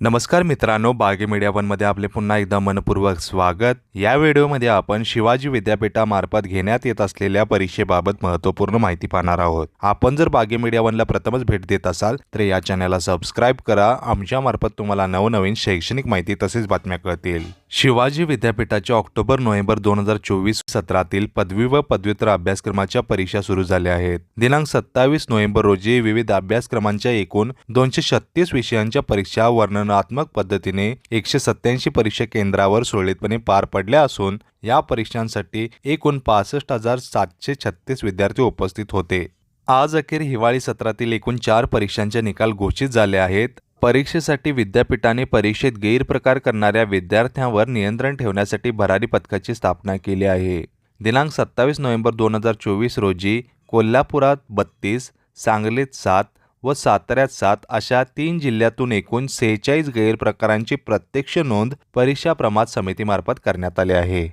नमस्कार मित्रांनो बागे मीडिया मध्ये आपले पुन्हा एकदा मनपूर्वक स्वागत. या व्हिडिओमध्ये आपण शिवाजी विद्यापीठामार्फत घेण्यात येत असलेल्या परीक्षेबाबत महत्त्वपूर्ण माहिती पाहणार आहोत. आपण जर बागे मीडिया वनला प्रथमच भेट देत असाल तर या चॅनलला सबस्क्राईब करा. आमच्यामार्फत तुम्हाला नवनवीन शैक्षणिक माहिती तसेच बातम्या कळतील. शिवाजी विद्यापीठाच्या ऑक्टोबर नोव्हेंबर दोन हजार चोवीस सत्रातील पदवी व पदव्युत्तर अभ्यासक्रमाच्या परीक्षा सुरू झाल्या आहेत. दिनांक सत्तावीस नोव्हेंबर रोजी विविध अभ्यासक्रमांच्या एकूण दोनशे छत्तीस विषयांच्या परीक्षा वर्णन वर्णनात्मक पद्धतीने एकशे सत्याऐंशी परीक्षा केंद्रावर सुरळीतपणे पार पडल्या असून या परीक्षांसाठी एकूण पासष्ट हजार सातशे छत्तीस विद्यार्थी उपस्थित होते. आज अखेर हिवाळी सत्रातील एकूण चार परीक्षांचे निकाल घोषित झाले आहेत. परीक्षेसाठी विद्यापीठाने परीक्षेत गैरप्रकार करणाऱ्या विद्यार्थ्यांवर नियंत्रण ठेवण्यासाठी भरारी पथकाची स्थापना केली आहे. दिनांक सत्तावीस नोव्हेंबर दोन हजार चोवीस रोजी कोल्हापुरात बत्तीस सांगलीत सात व साताऱ्यात सात अशा तीन जिल्ह्यातून एकूण सेहेचाळीस गैरप्रकारांची प्रत्यक्ष नोंद परीक्षा प्रमाद समितीमार्फत करण्यात आली आहे.